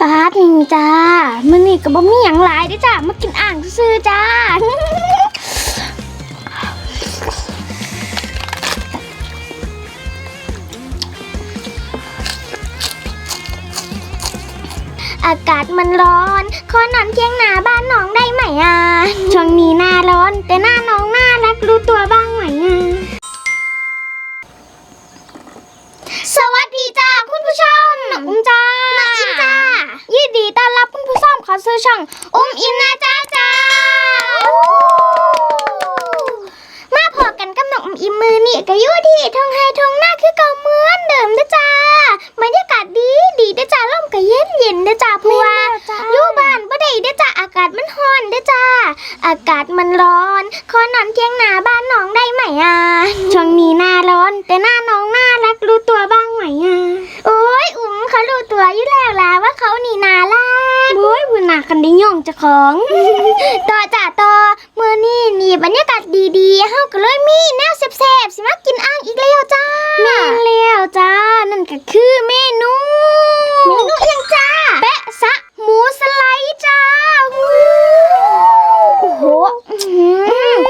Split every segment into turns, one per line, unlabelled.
ปาดนี่จ้ามื้อนี้ก็บ่มีหยังหลายเด้อจ้ามากินอ่างซื่อๆจ้า อากาศมันร้อน ขอนอนเที่ยงนาบ้านน้องได้ไหมอะ ช่วงนี้หน้าร้อน แต่หน้าน้องน่ารักรู้ตัวบ้างไหมอะ สวัสดีจ้าคุณผู้ชมหนุ่มจ้าน้องอินจ้า ยินดีต้อนรับคุณผู้ชมเข้าสู่ช่องอุ้มอินนะจ้าจ้าพอกันกับน้องอุ้มอิมมือนี่ก็อยู่ที่ทงไฮทงหน้าคือเก่าเหมือนเดิมเด้อจ้าบรรยากาศดีดีเด้อจ้าลมก็เย็นเย็นเด้อจ้าเพราะว่าอยู่บ้านบ่ได้เด้อจ้าอากาศมันร้อนเด้อจ้า อากาศมันร้อน ขอนอนเที่ยงนาบ้านน้องได้ไหมอะ ช่วงนี้หน้าร้อน แต่หน้าน้องน่ารักรู้ตัวบ้างไหมอะ โอ้ยอุ้มเขารู้ตัวอยู่แล้วล่ะว่าเขานี่น่ารักโอ้ยบุญนาคันได้ย่องเจ้าของ ต่อจ้าต่อเมื่อนี่นี่บรรยากาศดีๆเฮาก็เลยมีแนวแซ่บๆสิมากินอ่างอีกแล้วจ้าแม่นแล้วจ้า นั่นก็ คือเมนูเมนูอิหยังจ้าแปะซะหมูสไลด์จ้าโอ้โห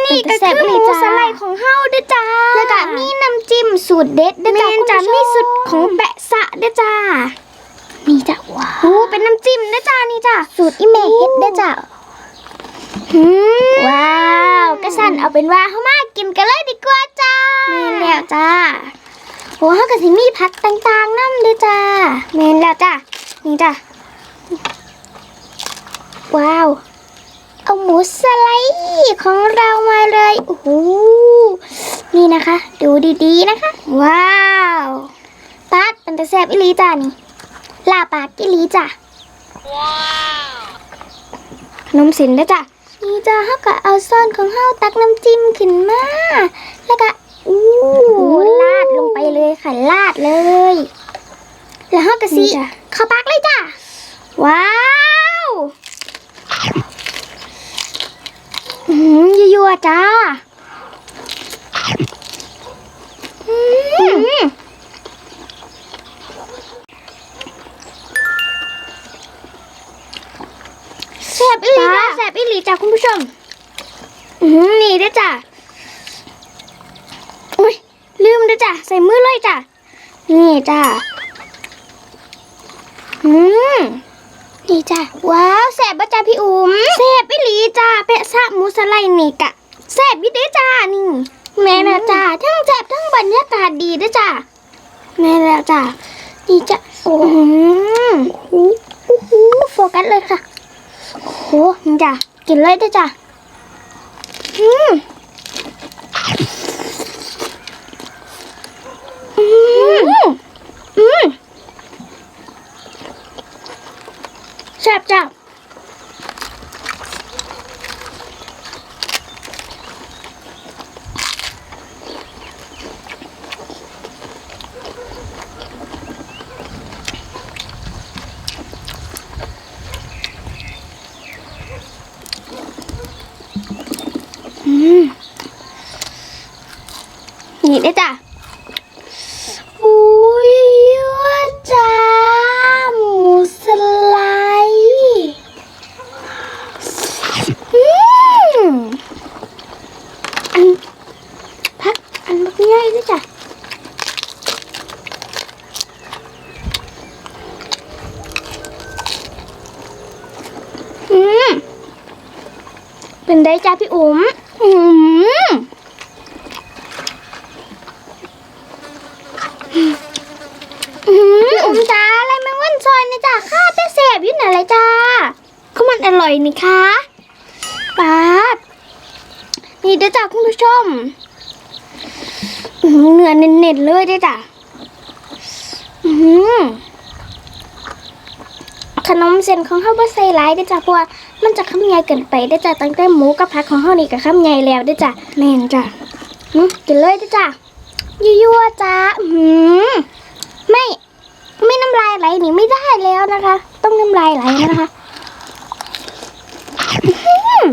นี่ก็คือหมูสไลด์ของเฮาเด้อจ้าแล้วก็มีน้ำจิ้มสูตรเด็ดเด้อจ้าจ้ามีสูตรของแปะซะเด้อจ้านี่จ้าว้าวโอ้เป็นน้ำจิ้มเด้อจ้านี่จ้าสูตรอีเมเฮ็ดเด้อจ้าว้าวกระสันเอาเป็นว่าเขามากินกันเลยดีกว่าจ้าแม่นแล้วจ้า โหเขาก็สิมีผักต่างๆน้ำเด้อจ้าแม่นแล้วจ้านี่จ้าว้าว เอาหมูสไลด์ของเรามาเลยโอ้โหนี่นะคะ ดูดีๆนะคะ ว้าวปัดเป็นตะแซบอิลีจ้านี่ลาปากอิลีจ้าขนมสินเด้จ้ะนี่จ้าเฮาก็เอาซ่อนของเฮาตักน้ำจิ้มขึ้นมาแล้วก็ อู้ลาดลงไปเลยค่ะลาดเลย แล้วเฮาก็สิเข้าปากเลยจ้ะ ว้าวอืมยั่วๆจ้าอืมแสบอีหลีจ้ะแสบอีหลีจ้ะคุณผู้ชม อือนี่เด้อจ้ะอุ้ยลืม เด้อจ้ะใส่มือเลยจ้ะนี่จ้ะอืมนี่จ้ะว้าวแสบบ่จ้ะพี่อุ๋มแสบอีหลีจ้ะเปะซะหมูสไลด์นี่กะแสบอีเด้อจ้ะนี่ แม่นะจ้ะทั้งแสบทั้งบรรยากาศดีเด้อจ้ะแม่แล้วจ้ะนี่จ้ะโอ้โหโอ้โหโฟกัสเลยค่ะโหนี่จ้ะกินเลยได้อจ้ะอืมอืมอืม แซ่บจับอืมนี่ได้อจ้ะอุ้ยยั่วจ้าหมูสไลด์อืมอันพักอันบักง่ายด้วยจ้ะอืม เป็นได้จ้าพี่อุ๋มอืมอืมพี่อุ๋มจ้าอะไรแมงวันซอยนี่จ้าข้าแต่แสบอยู่ไหนเลยจ้าก็ มันอร่อยนี่คะป๊าดนี่เด้อจ้าคุณผู้ชมอื้อหือเนื้อเน็ตๆเลยเด้อจ้าอืมขนมเส้นของเฮาบ่ใส่หลายเด้อจ้าเพราะว่ามันจะคำใหญ่เกินไปได้อจ้ะตั้งแต่หมูกับผักของเฮานี่ก็คำใหญ่แล้วได้อจ้ะแม่นจ้ะอืมกินเลยได้อจ้ะยั่วๆจ้ะอือหือไม่ไม่น้ำลายไหลนี่ไม่ได้แล้วนะคะ ต้องน้ำลายไหลนะคะอือ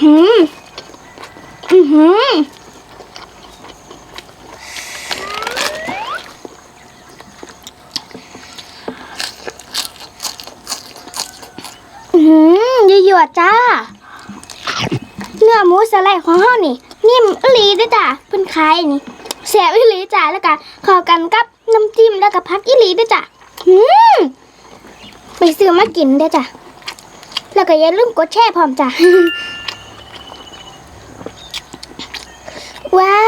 หือ อือหือ อืมยั่วๆจ้า เนื้อหมูสไลด์ของเฮานี่ นิ่มอีหลีเด้อจ้าเพิ่นขายนี่แซ่บอีหลีจ้าแล้วก็เข้ากันกับน้ำจิ้มแล้วก็ผักอีหลีเด้อจ้าอืมไปซื้อมากินเด้อจ้าแล้วก็อย่าลืมกดแชร์พร้อมจ้า ว้า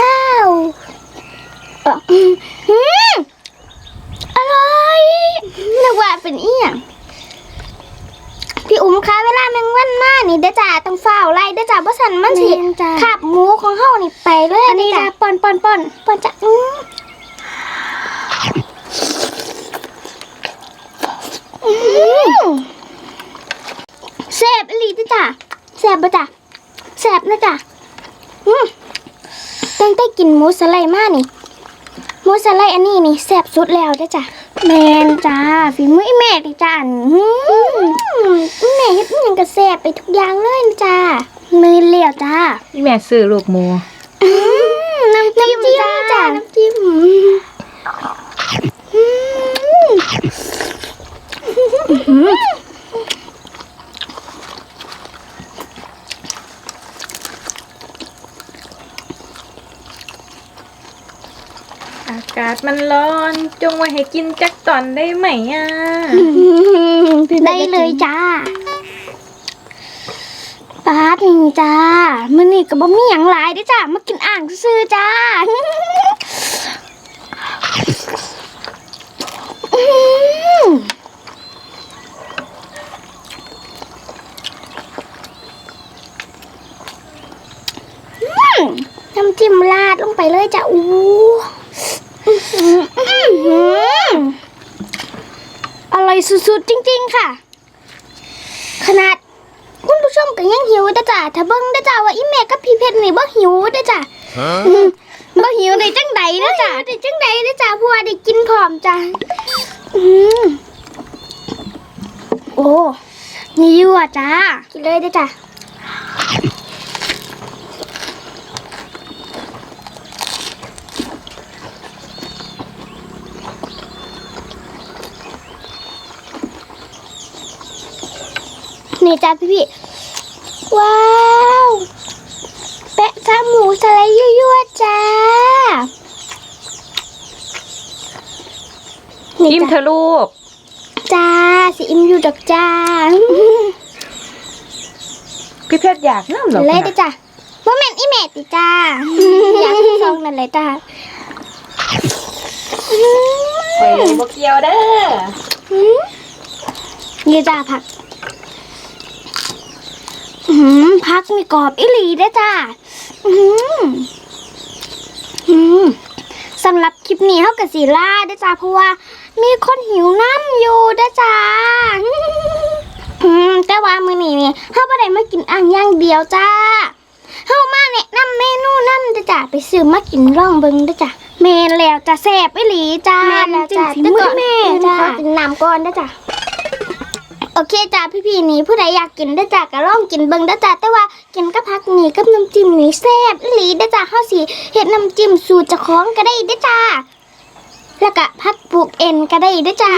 วเอ่ออืมอืมอร่อยนึกว่าเป็นอีหยังพี่อุ้มคะเวลาแมงวันมานี่เด้อจ้าต้องเฝ้าไล่เด้อจ้าบ่สันมันสิ
แม่นจ้ะ
ขับหมูของเฮานี่ไปเลย
อันนี้
เด้จ้ะ
จ้ะปอนปอนปอน
ปอนจ้ะอืมอืมแซ่บอีหลีเด้อจ้าแซ่บบ่จ้ะแซ่บนะจ้ะอืม ตั้งแต่กินหมูสไลด์มานี่หมูสไลด์อันนี้นี่แซ่บสุดแล้วเด้อจ้ะ
แมนจ้าฝีมืออีแม่ดิจ้า
อืมแม่เฮ็ดอิหยังก็แซ่บไปทุกอย่างเลยนะจ้า
มือเลี้ยวจ้า
นี่แม่ซื้อลูกหมู
น้ำจิ้มจ้าจ้าน้ำจิ้มอืม
อากาศ มันร้อน จงไว้ให้กินจักตอนได้ไหมอะ
ได้เลยจ้า
ปาดนี่จ้ามื้อนี้ก็บ่มีหยังหลายเด้อจ้ามากินอ่างซื่อๆจ้า
อืมอืมน้ำจิ้มราดลงไปเลยจ้ะอู้ อื้อหืออื้อหือ
อร่อยสุดๆจริง ๆ ค่ะ
ขนาดคุณผู้ชมก็ยังหิวเด้อจ้ะถ้าเบิ่งเด้อจ้ะว่าอีแม่กับพี่เพชรนี่บ่หิวเด้อจ้ะ
บ่หิวได้จังใด
เด้
เด้
อ
อ
จ้ะ
จ้า
ได้จังใดเด้อจ้ะเพราะว่าได้กินพร้อมจ้ะอืม
โอ้นี่ยั่วจ้า
กินเลยเด้อจ้ะ นี่จ้ะพี่พี่ๆว้าวแปะซาหมูสไลด์ยั่วๆจ้านี่
อิ่มเธ
จ้ะ
อะลูก
จ้าสิอิ่มอยู่ดอกจ้า
พี่เพชรอยากน้ำหรอ
เลยเด้อจ้ะว่าแม่นอีแม่ติจ้าอยากซองนั่นเลยจ้า
ไปบเกียวเด้อ
นี่จ้าผัก
อื้อหือ พักมีกรอบอีหลีเด้อจ้า
อื้อหือ
อืมสำหรับคลิปนี้เฮากับสีล่าเด้อจ้าเพราะว่า มีคนหิวน้ำอยู่เด้อจ้า
อืมแต่ว่ามื้อนี้นี่เฮาบ่ได้มากินอ่างอย่างเดียวจ้าเฮามาแนะนำเมนูนำเด้อจ้าไปซื้อมากินร่องเบิ่งเด้อจ้า
เมนแล้วจะแซ่บอีหลีจ้า
แม่แล้วจ้า
น้ำจิ้มฝีมือแม่
จ้า
จ้า
กินน้ำก่อนเด้อจ้าโอเคจ้าพี่ๆนี่ผู้ใดอยากกินเด้อจ้าก็ลองกินเบิ่งเด้อจ้าแต่ว่ากินกับผักนี่กับน้ำจิ้มนี่แซ่บอีหลีเด้อจ้าเฮาสิเฮ็ดน้ำจิ้มสูตรเจ้าของก็ได้เด้อจ้าแล้วก็พักปลูกเอ็นก็ได้เด้วยจ้า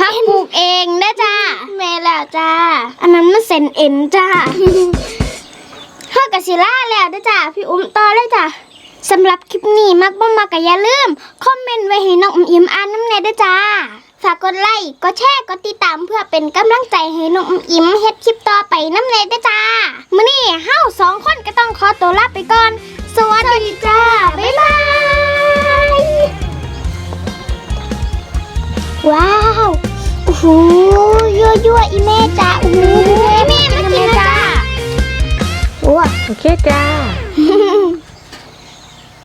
พักปลูกเองเด้อจ้า
แม่แล้วจ้า
อันนั้นมันเส้นเอ็นจ้า
เฮากับศิล่าแล้วเด้วยจ้าพี่อุ้มต่อเลยจ้าสำหรับคลิปนี้มักบ่มักก็อย่าลืม คอมเมนต์ไว้ให้น้องอุ้มอิมอ่านน้ำแน่เด้วยจ้า ฝากกดไลค์กดแชร์กดติดตามเพื่อเป็นกำลังใจให้น้องอุ้มอิมเฮ็ดคลิปต่อไปน้ำแน่เด้วยจ้ามื้อนี้เฮ้าสองคนก็ต้องขอตัวลาไปก่อน สวัสดีจ้า บ๊ายบาย ว้าวโอ้โหยั่วยั่วอีแม่จ้าโอ้โหแม่มากินนะจ้าโอ้
โอเคจ้า